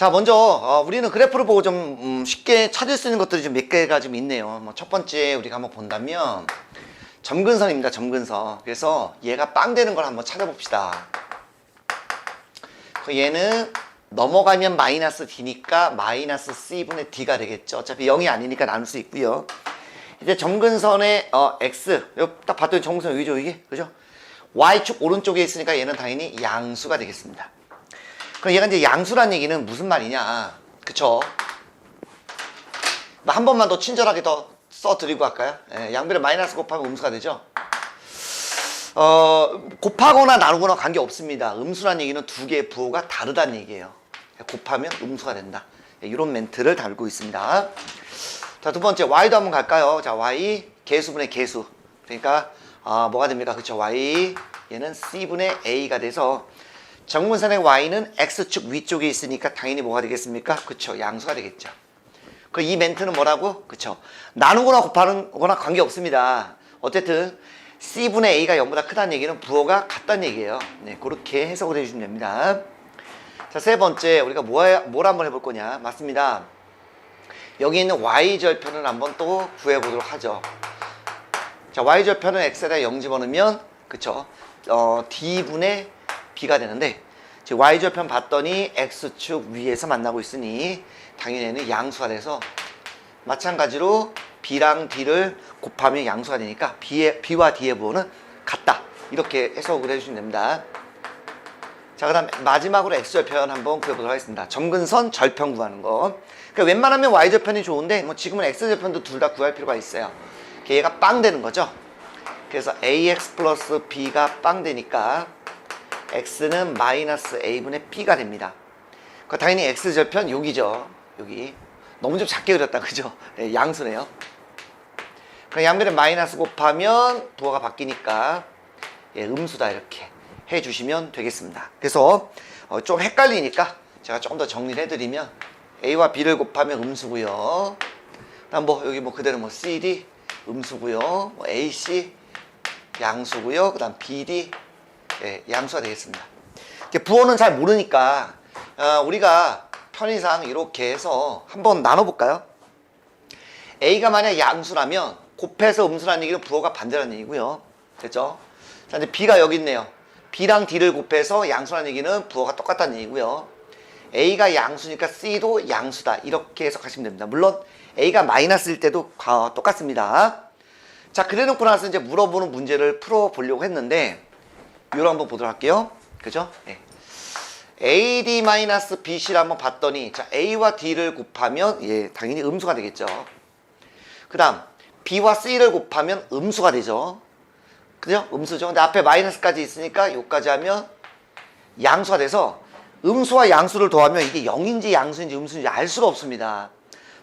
자, 먼저 어, 우리는 그래프를 보고 좀 음, 쉽게 찾을 수 있는 것들이 좀 몇 개가 좀 있네요. 뭐 첫 번째 우리가 한번 본다면 점근선입니다. 점근선. 그래서 얘가 빵 되는 걸 한번 찾아봅시다. 그 얘는 넘어가면 마이너스 d니까 마이너스 c분의 d가 되겠죠. 어차피 0이 아니니까 나눌 수 있고요. 이제 점근선의 어, x 딱 봤더니 점근선 여기죠 이게 그죠? y축 오른쪽에 있으니까 얘는 당연히 양수가 되겠습니다. 그럼 얘가 이제 양수란 얘기는 무슨 말이냐? 그쵸? 뭐한 번만 더 친절하게 더 써드리고 할까요? 예, 양변에 마이너스 곱하면 음수가 되죠? 어, 곱하거나 나누거나 관계 없습니다. 음수란 얘기는 두 개의 부호가 다르다는 얘기예요. 곱하면 음수가 된다. 예, 이런 멘트를 달고 있습니다. 자, 두 번째, y도 한번 갈까요? 자, y, 개수분의 개수. 그러니까, 아, 뭐가 됩니까? 그쵸? y, 얘는 c분의 a가 돼서 정문선의 y는 x축 위쪽에 있으니까 당연히 뭐가 되겠습니까? 그쵸? 양수가 되겠죠. 그 이 멘트는 뭐라고? 그쵸? 나누거나 곱하는 거나 관계 없습니다. 어쨌든 c분의 a가 0보다 크다는 얘기는 부호가 같다는 얘기예요. 네, 그렇게 해석을 해주시면 됩니다. 자, 세 번째 우리가 뭐, 뭘 한번 해볼 거냐? 맞습니다. 여기 있는 y절편을 한번 또 구해보도록 하죠. 자, y절편은 x에다 0 집어넣으면 그쵸? 어, d분의 b가 되는데 y절편 봤더니 x축 위에서 만나고 있으니 당연히 얘는 양수가 돼서 마찬가지로 b랑 d를 곱하면 양수가 되니까 b의, b와 d의 부호는 같다. 이렇게 해석을 해주시면 됩니다. 자, 그 다음 마지막으로 x절편 한번 구해보도록 하겠습니다. 점근선 절편 구하는 거. 그러니까 웬만하면 y절편이 좋은데 뭐 지금은 x절편도 둘 다 구할 필요가 있어요. 얘가 빵 되는 거죠. 그래서 ax 플러스 b가 빵 되니까 x는 마이너스 a분의 b가 됩니다. 그 당연히 x절편 여기죠. 여기. 너무 좀 작게 그렸다. 그죠? 네, 양수네요. 그럼 양변에 마이너스 곱하면 부호가 바뀌니까 예, 음수다 이렇게 해 주시면 되겠습니다. 그래서 어, 좀 헷갈리니까 제가 조금 더 정리를 해드리면 a와 b를 곱하면 음수고요. 그다음 뭐 여기 뭐 그대로 뭐 cd 음수고요. 뭐 ac 양수고요. 그다음 bd 예, 양수가 되겠습니다. 이렇게 부호는 잘 모르니까 어, 우리가 편의상 이렇게 해서 한번 나눠볼까요? A가 만약 양수라면 곱해서 음수라는 얘기는 부호가 반대라는 얘기고요. 됐죠? 자, 이제 B가 여기 있네요. B랑 D를 곱해서 양수라는 얘기는 부호가 똑같다는 얘기고요. A가 양수니까 C도 양수다. 이렇게 해석하시면 됩니다. 물론 A가 마이너스일 때도 과- 똑같습니다. 자, 그래 놓고 나서 이제 물어보는 문제를 풀어보려고 했는데 이걸 한번 보도록 할게요. 그죠? 네. AD-BC를 한번 봤더니 자 A와 D를 곱하면 예 당연히 음수가 되겠죠. 그 다음 B와 C를 곱하면 음수가 되죠. 그죠? 음수죠. 근데 앞에 마이너스까지 있으니까 요까지 하면 양수가 돼서 음수와 양수를 더하면 이게 0인지 양수인지 음수인지 알 수가 없습니다.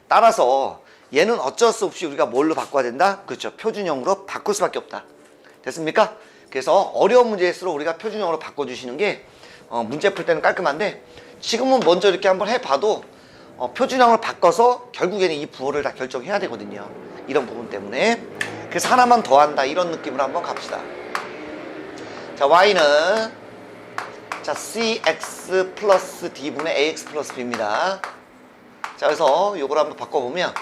따라서 얘는 어쩔 수 없이 우리가 뭘로 바꿔야 된다? 그렇죠. 표준형으로 바꿀 수밖에 없다. 됐습니까? 그래서 어려운 문제일수록 우리가 표준형으로 바꿔주시는 게 어, 문제 풀 때는 깔끔한데 지금은 먼저 이렇게 한번 해봐도 어, 표준형을 바꿔서 결국에는 이 부호를 다 결정해야 되거든요. 이런 부분 때문에 그래서 하나만 더 한다 이런 느낌으로 한번 갑시다. 자 y는 자 cx 플러스 d분의 ax 플러스 b입니다. 자 그래서 요걸 한번 바꿔보면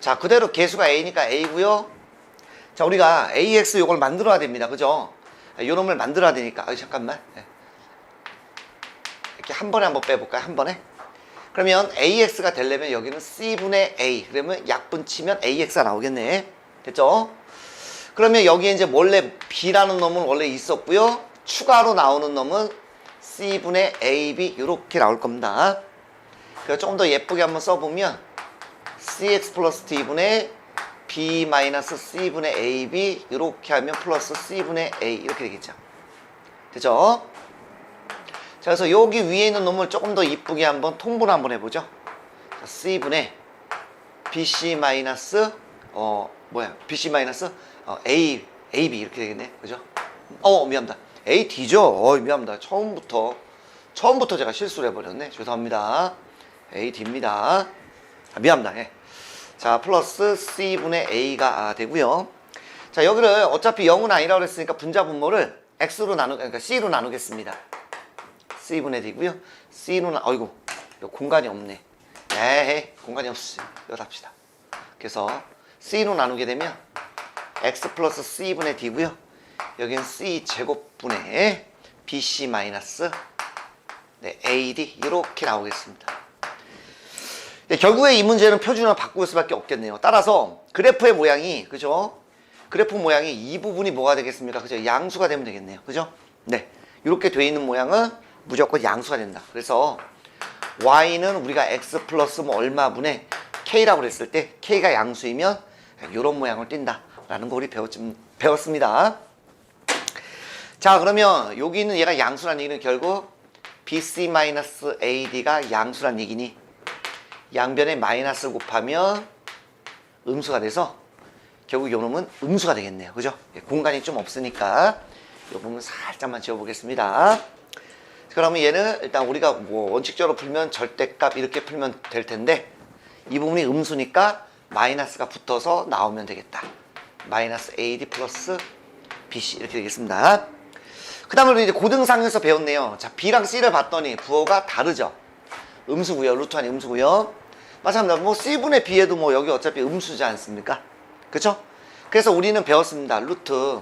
자 그대로 개수가 a니까 a고요. 자 우리가 ax 요걸 만들어야 됩니다. 그죠? 요 놈을 만들어야 되니까 아, 잠깐만 네. 이렇게 한 번에 한번 빼볼까요? 한 번에 그러면 AX가 되려면 여기는 C분의 A 그러면 약분 치면 AX가 나오겠네 됐죠? 그러면 여기에 이제 원래 B라는 놈은 원래 있었고요 추가로 나오는 놈은 C분의 AB 이렇게 나올 겁니다 그래서 조금 더 예쁘게 한번 써보면 CX 플러스 D분의 B 마이너스 C분의 AB 이렇게 하면 플러스 C분의 A 이렇게 되겠죠 됐죠? 자, 그래서 여기 위에 있는 놈을 조금 더 이쁘게 한번 통분을 한번 해보죠. 자, C분의 BC 마이너스, 어, 뭐야, BC 마이너스, 어, A, AB 이렇게 되겠네. 그죠? 어, 미안합니다. AD죠? 어, 미안합니다. 처음부터, 처음부터 제가 실수를 해버렸네. 죄송합니다. AD입니다. 아, 미안합니다. 예. 자, 플러스 C분의 A가 아, 되고요 자, 여기를 어차피 0은 아니라고 그랬으니까 분자 분모를 X로 나누, 그러니까 C로 나누겠습니다. C분의 D고요. C로 나, 어이구, 공간이 없네. 에이, 공간이 없어요. 이거 합시다. 그래서 C로 나누게 되면 X 플러스 C분의 D고요. 여기는 C 제곱분의 BC 마이너스 네, AD 이렇게 나오겠습니다. 네, 결국에 이 문제는 표준화 바꿀 수밖에 없겠네요. 따라서 그래프의 모양이 그죠? 그래프 모양이 이 부분이 뭐가 되겠습니까? 그죠? 양수가 되면 되겠네요. 그죠? 네. 이렇게 돼 있는 모양은 무조건 양수가 된다. 그래서 y는 우리가 x 플러스 뭐 얼마분의 k라고 그랬을 때 k가 양수이면 이런 모양을 띈다라는 거 우리 배웠, 배웠습니다. 자 그러면 여기 있는 얘가 양수란 얘기는 결국 bc-ad가 양수란 얘기니 양변에 마이너스를 곱하면 음수가 돼서 결국 요 놈은 음수가 되겠네요. 그죠? 예, 공간이 좀 없으니까 요 부분 살짝만 지워보겠습니다. 그러면 얘는 일단 우리가 뭐 원칙적으로 풀면 절대값 이렇게 풀면 될 텐데 이 부분이 음수니까 마이너스가 붙어서 나오면 되겠다. 마이너스 AD 플러스 BC 이렇게 되겠습니다. 그 우리 이제 고등상에서 배웠네요. 자, B랑 C를 봤더니 부호가 다르죠. 음수고요. 루트 안이 음수고요. 마찬가지로 뭐 C분의 B에도 뭐 여기 어차피 음수지 않습니까? 그쵸? 그래서 우리는 배웠습니다. 루트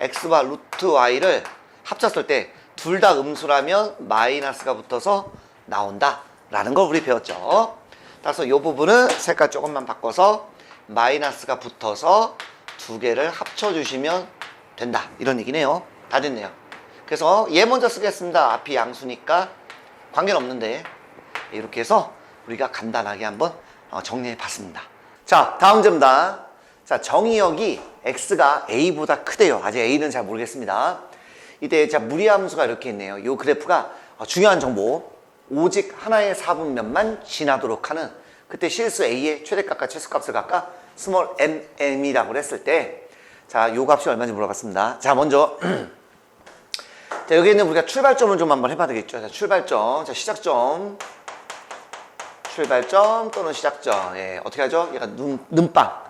X와 루트 Y를 합쳤을 때 둘 다 음수라면 마이너스가 붙어서 나온다. 라는 걸 우리 배웠죠. 따라서 이 부분은 색깔 조금만 바꿔서 마이너스가 붙어서 두 개를 합쳐주시면 된다. 이런 얘기네요. 다 됐네요. 그래서 얘 먼저 쓰겠습니다. 앞이 양수니까 관계는 없는데 이렇게 해서 우리가 간단하게 한번 어, 정리해 봤습니다. 자, 다음 점다. 자, 정의역이 x가 a보다 크대요. 아직 a는 잘 모르겠습니다. 이때 자 무리함수가 이렇게 있네요. 이 그래프가 어, 중요한 정보. 오직 하나의 사분면만 지나도록 하는 그때 실수 a의 최대값과 최소값을 각각 스몰 m m이라고 했을 때 자, 요 값이 얼마인지 물어봤습니다. 자, 먼저 자, 여기 있는 우리가 출발점을 좀 한번 해봐야 되겠죠. 자, 출발점. 자, 시작점. 출발점 또는 시작점. 예, 어떻게 하죠? 얘가 눈, 눈빵.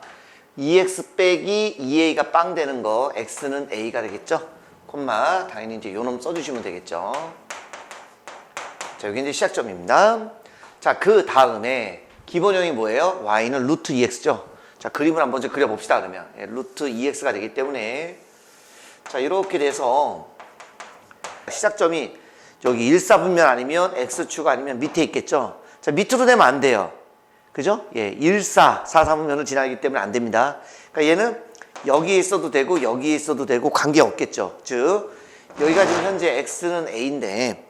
2x 빼기 2a가 빵 되는 거, x는 a가 되겠죠? 콤마, 당연히 이제 요놈 써주시면 되겠죠. 자, 여기 이제 시작점입니다. 자, 그 다음에 기본형이 뭐예요? y는 루트 2x죠? 자, 그림을 한번 좀 그려봅시다, 그러면. 예, 루트 2x가 되기 때문에. 자, 이렇게 돼서 시작점이 여기 1사분면 아니면 x축 아니면 밑에 있겠죠? 자, 밑으로 되면 안 돼요. 그죠? 예, 1, 4, 4, 3분면을 지나기 때문에 안 됩니다. 그러니까 얘는 여기에 있어도 되고 여기에 있어도 되고 관계 없겠죠. 즉, 여기가 지금 현재 x는 a인데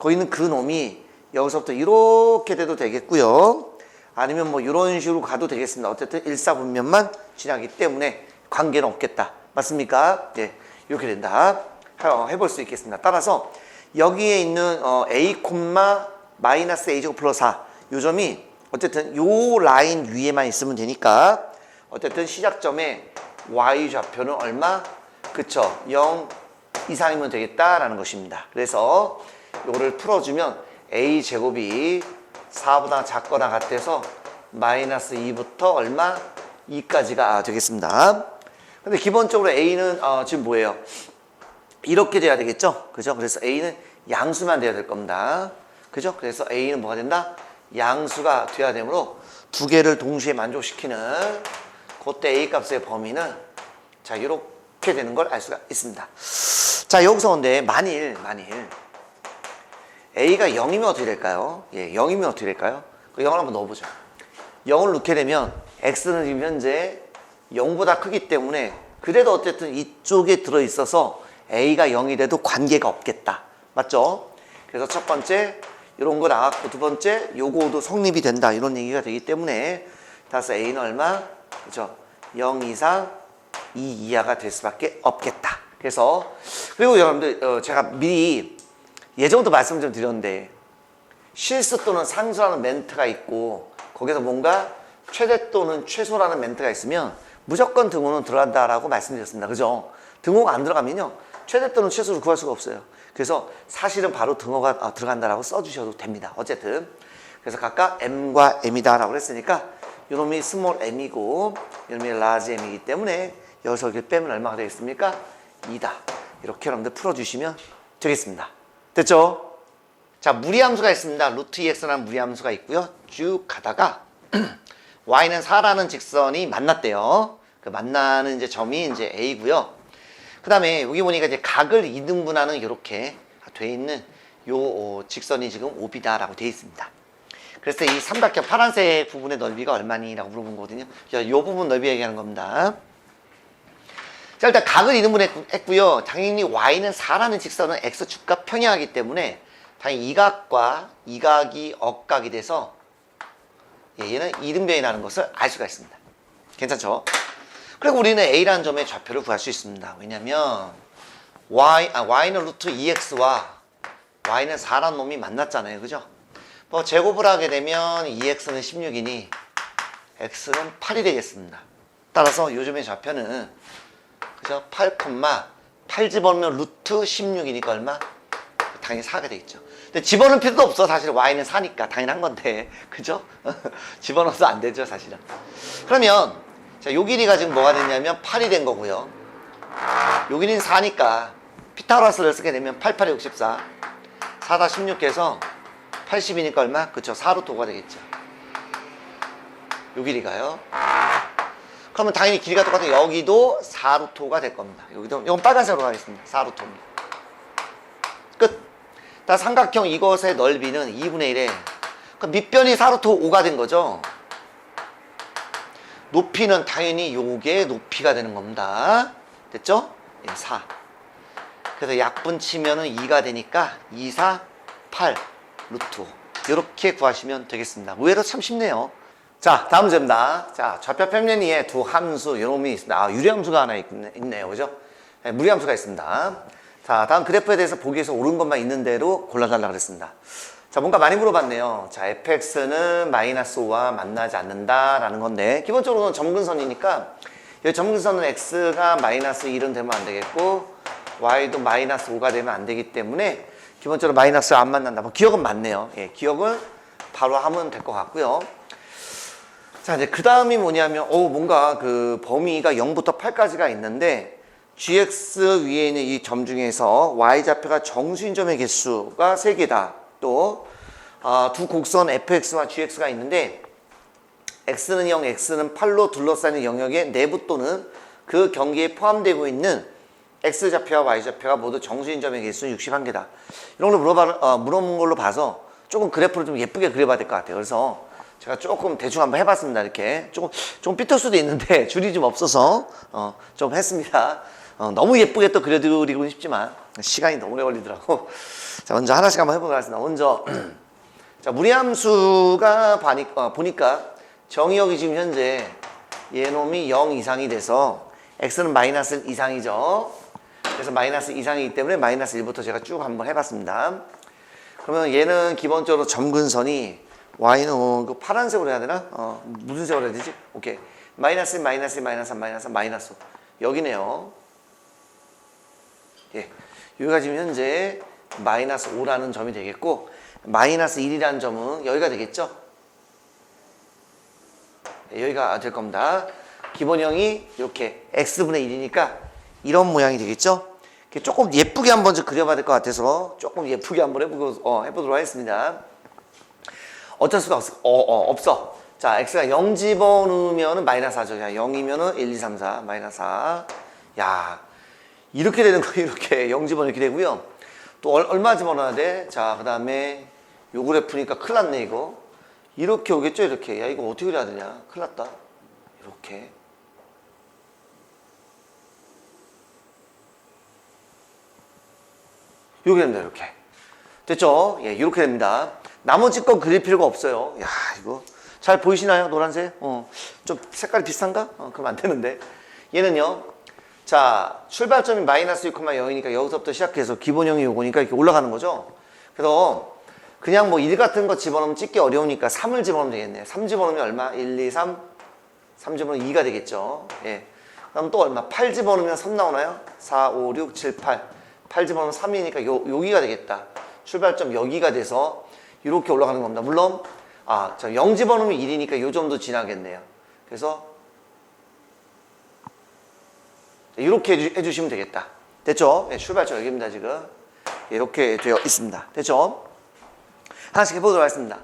거기 있는 그 놈이 여기서부터 이렇게 돼도 되겠고요. 아니면 뭐 이런 식으로 가도 되겠습니다. 어쨌든 1, 4분면만 지나기 때문에 관계는 없겠다. 맞습니까? 예, 이렇게 된다. 어, 해볼 수 있겠습니다. 따라서 여기에 있는 어, a, 마이너스 a 제곱 플러스 4 요 점이 어쨌든 요 라인 위에만 있으면 되니까 어쨌든 시작점에 y 좌표는 얼마? 그쵸 0 이상이면 되겠다라는 것입니다. 그래서 요거를 풀어주면 a 제곱이 4보다 작거나 같아서 마이너스 2부터 얼마? 2까지가 되겠습니다. 근데 기본적으로 a는 어, 지금 뭐예요? 이렇게 돼야 되겠죠? 그죠? 그래서 a는 양수만 돼야 될 겁니다. 그죠? 그래서 a는 뭐가 된다? 양수가 돼야 되므로 두 개를 동시에 만족시키는 그때 a 값의 범위는 자 이렇게 되는 걸 알 수가 있습니다. 자 여기서 근데 만일 만일 a가 0이면 어떻게 될까요? 예, 0이면 어떻게 될까요? 그 0을 한번 넣어보죠. 0을 넣게 되면 x는 지금 현재 0보다 크기 때문에 그래도 어쨌든 이쪽에 들어있어서 a가 0이 돼도 관계가 없겠다. 맞죠? 그래서 첫 번째 이런 거 나왔고 두 번째 요거도 성립이 된다 이런 얘기가 되기 때문에 따라서 a는 얼마? 그죠? 0 이상 2 이하가 될 수밖에 없겠다. 그래서 그리고 여러분들 어, 제가 미리 예전부터 말씀 좀 드렸는데 실수 또는 상수라는 멘트가 있고 거기서 뭔가 최대 또는 최소라는 멘트가 있으면 무조건 등호는 들어간다라고 말씀드렸습니다. 그죠? 등호가 안 들어가면요. 최대 또는 최소를 구할 수가 없어요. 그래서 사실은 바로 등호가 아, 들어간다라고 써주셔도 됩니다. 어쨌든 그래서 각각 m과 m이다라고 했으니까 이놈이 스몰 m이고 이놈이 라지 m이기 때문에 여기서 이렇게 빼면 얼마가 되겠습니까? 2다. 이렇게 여러분들 풀어주시면 되겠습니다. 됐죠? 자, 무리함수가 있습니다. 루트 2x라는 무리함수가 있고요. 쭉 가다가 y는 4라는 직선이 만났대요. 그 만나는 이제 점이 이제 a고요. 그 다음에 여기 보니까 이제 각을 이등분하는 이렇게 돼 있는 요 어, 직선이 지금 OB다라고 돼 있습니다. 그래서 이 삼각형 파란색 부분의 넓이가 얼마니?라고 물어본 거거든요. 이 부분 넓이 얘기하는 겁니다. 자 일단 각을 이등분 했고요. 당연히 y는 4라는 직선은 x축과 평행하기 때문에 당연히 이 각과 이 각이 억각이 돼서 예, 얘는 이등변이 나는 것을 알 수가 있습니다. 괜찮죠? 그리고 우리는 a라는 점의 좌표를 구할 수 있습니다. 왜냐면 y, 아, y는 루트 2x와 y는 4라는 놈이 만났잖아요. 그죠? 뭐 제곱을 하게 되면 2x는 16이니 x는 8이 되겠습니다. 따라서 요즘의 좌표는 그죠? 8, 8 집어넣으면 루트 16이니까 얼마? 당연히 4가 되겠죠. 근데 집어넣을 필요도 없어. 사실 y는 4니까 당연한 건데. 그죠? 집어넣어도 안 되죠, 사실은. 그러면 자, 요 길이가 지금 뭐가 됐냐면 8이 된 거고요. 요 길이는 4니까 피타고라스를 쓰게 되면 8, 8이 64. 4다 16해서 80이니까 얼마? 그쵸. 4루트 5가 되겠죠. 요 길이가요. 그러면 당연히 길이가 똑같은 여기도 4루트 5가 될 겁니다. 여기도 이건 빨간색으로 가겠습니다. 4루트 5입니다. 끝. 다 삼각형 이것의 넓이는 2분의 1에 그 밑변이 4루트 5가 된 거죠. 높이는 당연히 요게 높이가 되는 겁니다. 됐죠? 예, 4. 그래서 약분 치면은 2가 되니까 2, 4, 8 루트 5. 이렇게 구하시면 되겠습니다. 의외로 참 쉽네요. 자, 다음 문제입니다. 자, 좌표 평면이에 두 함수, 요놈이 있습니다. 아, 유리함수가 하나 있, 있네 요. 그죠? 네, 무리함수가 있습니다. 자, 다음 그래프에 대해서 보기에서 옳은 것만 있는 대로 골라달라 그랬습니다. 자, 뭔가 많이 물어봤네요. 자, fx는 마이너스 5와 만나지 않는다라는 건데, 기본적으로는 점근선이니까, 이 점근선은 x가 마이너스 1은 되면 안 되겠고, y도 마이너스 5가 되면 안 되기 때문에, 기본적으로 마이너스 안 만난다. 뭐, 기억은 맞네요. 예, 기억은 바로 하면 될 것 같고요. 자, 이제 그 다음이 뭐냐면, 오, 뭔가 그 범위가 0부터 8까지가 있는데, gx 위에 있는 이 점 중에서 y좌표가 정수인 점의 개수가 3개다. 또, 아, 두 곡선 fx와 gx가 있는데, x는 0, x는 8로 둘러싸이는 영역의 내부 또는 그 경계에 포함되고 있는 x좌표와 y좌표가 모두 정수인 점의 개수는 61개다. 이런 걸 물어봐, 어, 물어본 걸로 봐서 조금 그래프를 좀 예쁘게 그려봐야 될 것 같아요. 그래서 제가 조금 대충 한번 해봤습니다. 이렇게 조금 좀 삐뚤 수도 있는데 줄이 좀 없어서 어, 좀 했습니다. 어, 너무 예쁘게 또 그려드리고 싶지만 시간이 너무 오래 걸리더라고. 자 먼저 하나씩 한번 해보도록 하겠습니다. 먼저 자 무리함수가 보니, 어, 보니까 정의역이 지금 현재 얘놈이 0 이상이 돼서 x는 마이너스 1 이상이죠. 그래서 마이너스 이상이기 때문에 마이너스 1부터 제가 쭉 한번 해봤습니다. 그러면 얘는 기본적으로 점근선이 y는 어, 그 파란색으로 해야 되나? 어, 무슨 색으로 해야 되지? 오케이. 마이너스 1, 마이너스 1, 마이너스 3, 마이너스 3, 마이너스 5. 여기네요. 예. 여기가 지금 현재 마이너스 5라는 점이 되겠고 마이너스 1이라는 점은 여기가 되겠죠? 예, 여기가 될 겁니다. 기본형이 이렇게 x분의 1이니까 이런 모양이 되겠죠? 조금 예쁘게 한번 좀 그려봐야 될 것 같아서 조금 예쁘게 한번 해보고, 어, 해보도록 하겠습니다. 어쩔 수가 없어. 어, 어, 없어. 자, x가 0 집어넣으면 마이너스 4죠. 야, 0이면은 1, 2, 3, 4, 마이너스 4. 야, 이렇게 되는 거 이렇게 0 집어넣 이렇게 되고요. 또 얼, 얼마 집어넣어야 돼? 자, 그 다음에 요 그래프니까 큰일 났네, 이거. 이렇게 오겠죠, 이렇게. 야, 이거 어떻게 그려야 되냐? 큰일 났다. 이렇게. 이렇게 됩니다, 이렇게. 됐죠? 예, 이렇게 됩니다. 나머지 건 그릴 필요가 없어요. 야, 이거 잘 보이시나요? 노란색? 어, 좀 색깔이 비슷한가? 어, 그럼 안 되는데. 얘는요. 자, 출발점이 마이너스 6,0이니까 여기서부터 시작해서 기본형이 요거니까 이렇게 올라가는 거죠. 그래서 그냥 뭐 1 같은 거 집어넣으면 찍기 어려우니까 3을 집어넣으면 되겠네. 3 집어넣으면 얼마? 1, 2, 3. 3 집어넣으면 2가 되겠죠. 예. 그럼 또 얼마? 8 집어넣으면 3 나오나요? 4, 5, 6, 7, 8. 8 집어넣으면 3이니까 요, 여기가 되겠다. 출발점 여기가 돼서 이렇게 올라가는 겁니다. 물론 아, 저0 집어넣으면 1이니까 요 정도 지나겠네요. 그래서 이렇게 해주, 해주 시면 되겠다. 됐죠? 네, 출발점 여기입니다, 지금. 이렇게 되어 있습니다. 됐죠? 하나씩 해보도록 하겠습니다.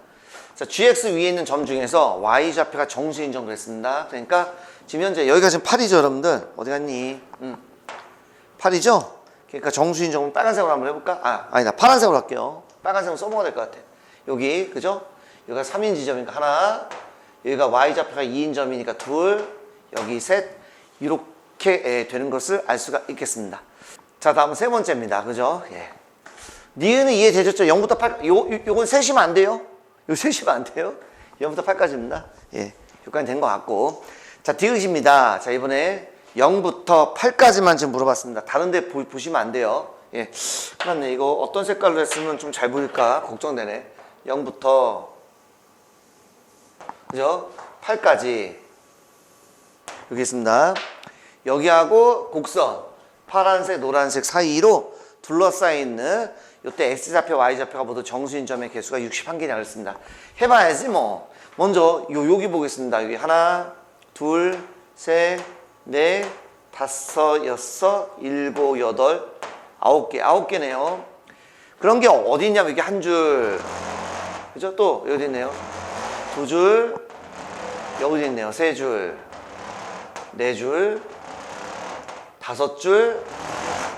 자, gx 위에 있는 점 중에서 y 좌표가 정수인 점 그랬습니다. 그러니까 지금 현재 여기가 지금 8이죠, 여러분들. 어디 갔니? 음. 8이죠? 그러니까 정수인 점은 빨간색으로 한번 해볼까? 아, 아니다. 파란색으로 할게요. 빨간색으로 써먹어야 될 것 같아. 여기, 그죠? 여기가 3인 지점이니까 하나, 여기가 y 좌표가 2인 점이니까 둘, 여기 셋, 이렇게 예, 되는 것을 알 수가 있겠습니다. 자, 다음 세 번째입니다. 그죠? 예. 니은은 이해되셨죠? 0부터 8, 요, 요, 요건 세시면 안 돼요? 요 세시면 안 돼요? 0부터 8까지입니다. 예. 여기까지 된 것 같고. 자, 디귿입니다. 자, 이번에 0부터 8까지만 지금 물어봤습니다. 다른 데 보, 보시면 안 돼요. 예. 그렇네. 이거 어떤 색깔로 했으면 좀 잘 보일까? 걱정되네. 0부터, 그죠? 8까지. 여기 있습니다. 여기하고 곡선, 파란색, 노란색 사이로 둘러싸여 있는 이때 X좌표, Y좌표가 모두 정수인 점의 개수가 61개나 그랬습니다. 해봐야지 뭐. 먼저 요, 여기 보겠습니다. 여기 하나, 둘, 셋, 넷, 다섯, 여섯, 일곱, 여덟, 아홉 개. 아홉 개네요. 그런 게 어디 있냐면 이게 한 줄. 그죠? 또 여기 있네요. 두 줄. 여기 있네요. 세 줄. 네 줄. 다섯 줄.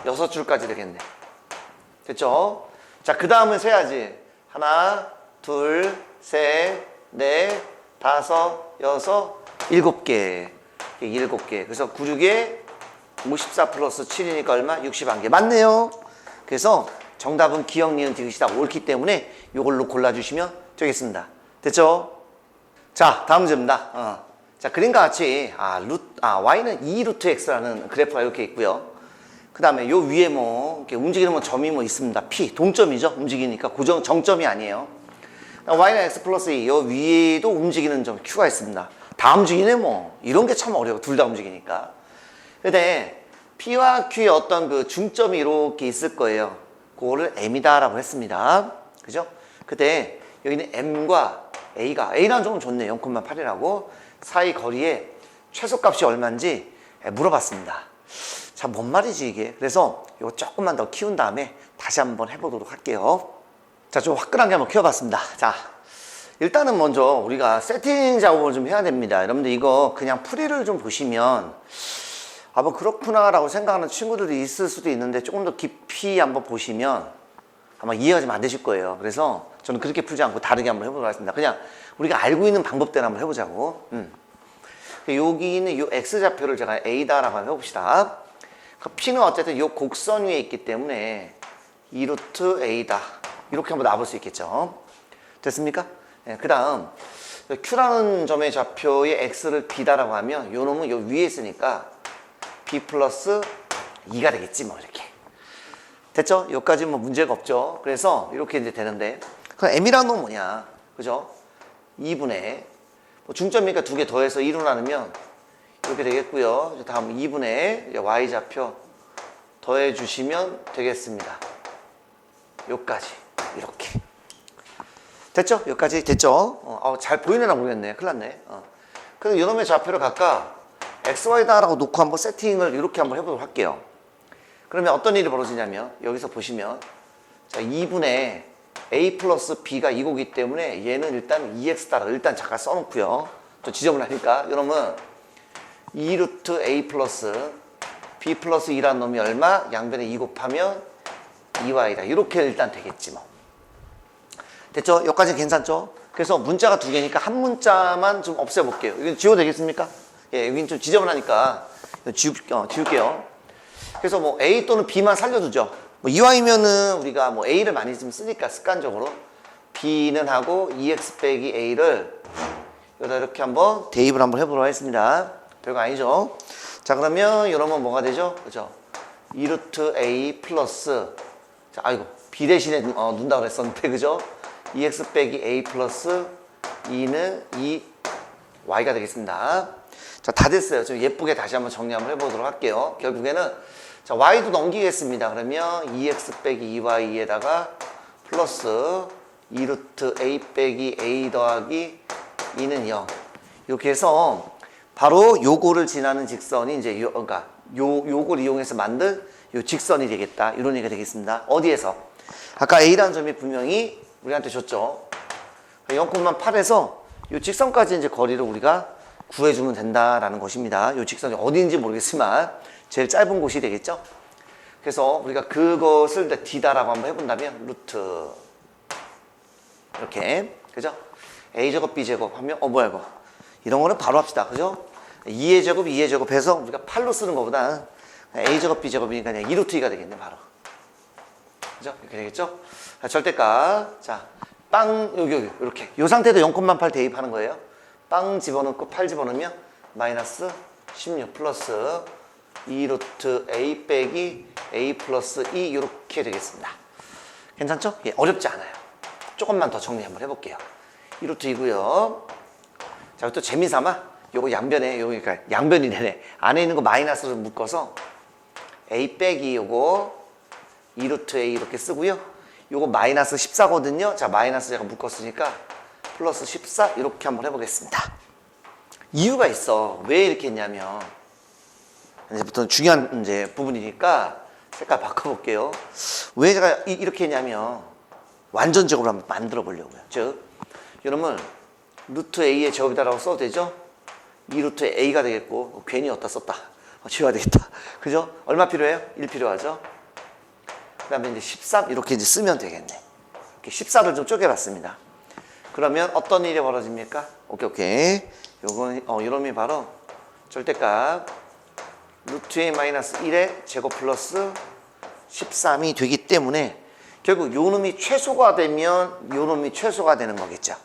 여섯 줄까지 되겠네. 됐죠? 자, 그 다음은 세야지. 하나, 둘, 셋, 넷, 다섯, 여섯, 일곱 개. 일곱 개. 그래서 9, 6에 54 플러스 7이니까 얼마? 61개. 맞네요. 그래서 정답은 기억, 니은, 디귿이다 옳기 때문에 이걸로 골라주시면 되겠습니다. 됐죠? 자, 다음 문제입니다. 어. 자, 그림과 같이, 아, 루, 아, y는 2 루트 x라는 그래프가 이렇게 있고요. 그 다음에 요 위에 뭐, 이렇게 움직이는 뭐 점이 뭐 있습니다. P, 동점이죠. 움직이니까 고정, 정점이 아니에요. y는 x 플러스 2, 요 위에도 움직이는 점 Q가 있습니다. 다 움직이네 뭐. 이런 게 참 어려워. 둘 다 움직이니까. 근데 P와 Q의 어떤 그 중점이 이렇게 있을 거예요. 그거를 M이다라고 했습니다. 그죠? 그때 여기는 M과 A가, A라는 점은 좋네. 0,8이라고. 사이 거리에 최소값이 얼마인지 물어봤습니다. 자, 뭔 말이지 이게? 그래서 이거 조금만 더 키운 다음에 다시 한번 해보도록 할게요. 자, 좀 화끈하게 한번 키워봤습니다. 자, 일단은 먼저 우리가 세팅 작업을 좀 해야 됩니다. 여러분들 이거 그냥 풀이를 좀 보시면 아, 뭐 그렇구나라고 생각하는 친구들이 있을 수도 있는데 조금 더 깊이 한번 보시면 아마 이해가 좀 안 되실 거예요. 그래서 저는 그렇게 풀지 않고 다르게 한번 해보도록 하겠습니다. 그냥 우리가 알고 있는 방법대로 한번 해보자고. 음. 여기 있는 이 X좌표를 제가 A다라고 한번 해봅시다. 그 P는 어쨌든 이 곡선 위에 있기 때문에 2루트 A다. 이렇게 한번 나볼 수 있겠죠. 됐습니까? 네, 그 다음, Q라는 점의 좌표의 X를 B다라고 하면 요 놈은 요 위에 있으니까 B 플러스 2가 되겠지, 뭐, 이렇게. 됐죠? 여기까지 뭐 문제가 없죠. 그래서 이렇게 이제 되는데. 그럼 M이라는 놈 뭐냐? 그죠? 2분의, 뭐 중점이니까 두 개 더해서 1로 나누면 이렇게 되겠고요. 다음 2분의 y좌표 더해 주시면 되겠습니다. 요까지 이렇게 됐죠? 여기까지 됐죠? 어, 어, 잘 보이느라 모르겠네. 큰일 났네. 어. 그래서 이놈의 좌표를 각각 xy다라고 놓고 한번 세팅을 이렇게 한번 해보도록 할게요. 그러면 어떤 일이 벌어지냐면 여기서 보시면 자 2분의 a 플러스 b가 이거기 때문에 얘는 일단 2x다라 일단 잠깐 써놓고요. 좀 지저분하니까 이놈은 2루트 a 플러스 b 플러스 2라는 놈이 얼마? 양변에 2 곱하면 2y다. 이렇게 일단 되겠지 뭐. 됐죠? 여기까지 괜찮죠? 그래서 문자가 두 개니까 한 문자만 좀 없애볼게요. 이건 지워도 되겠습니까? 예, 여긴 좀 지저분하니까 지우, 어, 지울게요. 그래서 뭐 a 또는 b만 살려두죠. 뭐 이와이면은 우리가 뭐 a를 많이 좀 쓰니까 습관적으로 b는 하고 2x 빼기 a를 여기다 이렇게 한번 대입을 한번 해보도록 하겠습니다. 별거 아니죠? 자 그러면 이러면 뭐가 되죠? 그죠? 2루트 a 플러스 자 아이고 b 대신에 어, 눈다고 그랬었는데 그죠? 2x 빼기 a 플러스 2는 2y가 되겠습니다. 자 다 됐어요. 좀 예쁘게 다시 한번 정리 한번 해보도록 할게요. 결국에는 자 y도 넘기겠습니다. 그러면 2x 빼기 2y에다가 플러스 2루트 a 빼기 a 더하기 2는 0 이렇게 해서 바로 요거를 지나는 직선이 이제 요, 그러니까 요, 요걸 이용해서 만든 요 직선이 되겠다. 이런 얘기가 되겠습니다. 어디에서? 아까 A라는 점이 분명히 우리한테 줬죠. 0,8에서 이 직선까지 이제 거리를 우리가 구해주면 된다라는 것입니다. 이 직선이 어디인지 모르겠지만 제일 짧은 곳이 되겠죠. 그래서 우리가 그것을 D다라고 한번 해본다면 루트 이렇게 그죠? A 제곱 B 제곱 하면 어 뭐야 이거 이런 거는 바로 합시다 그죠? 2의 제곱 2의 제곱 해서 우리가 8로 쓰는 것보다 A 제곱 B 제곱이니까 그냥 2루트 2가 되겠네 바로 그죠? 이렇게 되겠죠? 자, 절대값 자빵 여기 여기 이렇게 이 상태도 0,8 대입하는 거예요 빵 집어넣고 8 집어넣으면 마이너스 16 플러스 2 루트 A 빼기 A 플러스 2 이렇게 되겠습니다. 괜찮죠? 예, 어렵지 않아요. 조금만 더 정리 한번 해볼게요. 2 루트이고요. 자, 또 재미삼아. 요거 양변에 요거 그러니까 양변이네 안에 있는 거 마이너스로 묶어서 A 빼기 요거 2 루트 A 이렇게 쓰고요. 요거 마이너스 14거든요. 자 마이너스 제가 묶었으니까 플러스 14 이렇게 한번 해보겠습니다. 이유가 있어. 왜 이렇게 했냐면 이제부터 중요한 이제 부분이니까 색깔 바꿔볼게요. 왜 제가 이- 이렇게 했냐면 완전적으로 한번 만들어 보려고요. 즉 이러면 루트 A의 제곱이다라고 써도 되죠? 2루트 A가 되겠고 어, 괜히 어디다 썼다. 어, 지워야 되겠다. 그죠? 얼마 필요해요? 1 필요하죠? 그 다음에 이제 13 이렇게 이제 쓰면 되겠네. 이렇게 14를 좀 쪼개봤습니다. 그러면 어떤 일이 벌어집니까? 오케이 오케이. 요건 어 이놈이 바로 절대값 루트 마이너스 1의 제곱 플러스 13이 되기 때문에 결국 요 놈이 최소가 되면 요 놈이 최소가 되는 거겠죠.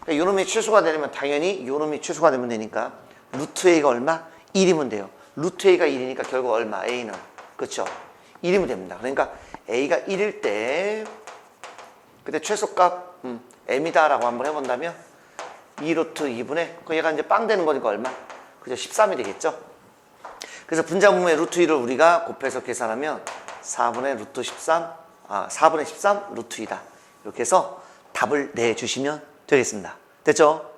그러니까 요 놈이 최소가 되려면 당연히 요 놈이 최소가 되면 되니까 루트 A가 얼마? 1이면 돼요. 루트 A가 1이니까 결국 얼마? A는. 그렇죠? 1이면 됩니다. 그러니까 A가 1일 때 그때 최소값 음, M이다라고 한번 해본다면 2루트 2분의 그 얘가 이제 빵 되는 거니까 얼마? 그죠? 13이 되겠죠? 그래서 분자분모의 루트 1을 우리가 곱해서 계산하면 4분의 루트 13, 아, 4분의 13 루트 2다. 이렇게 해서 답을 내주시면 되겠습니다. 됐죠?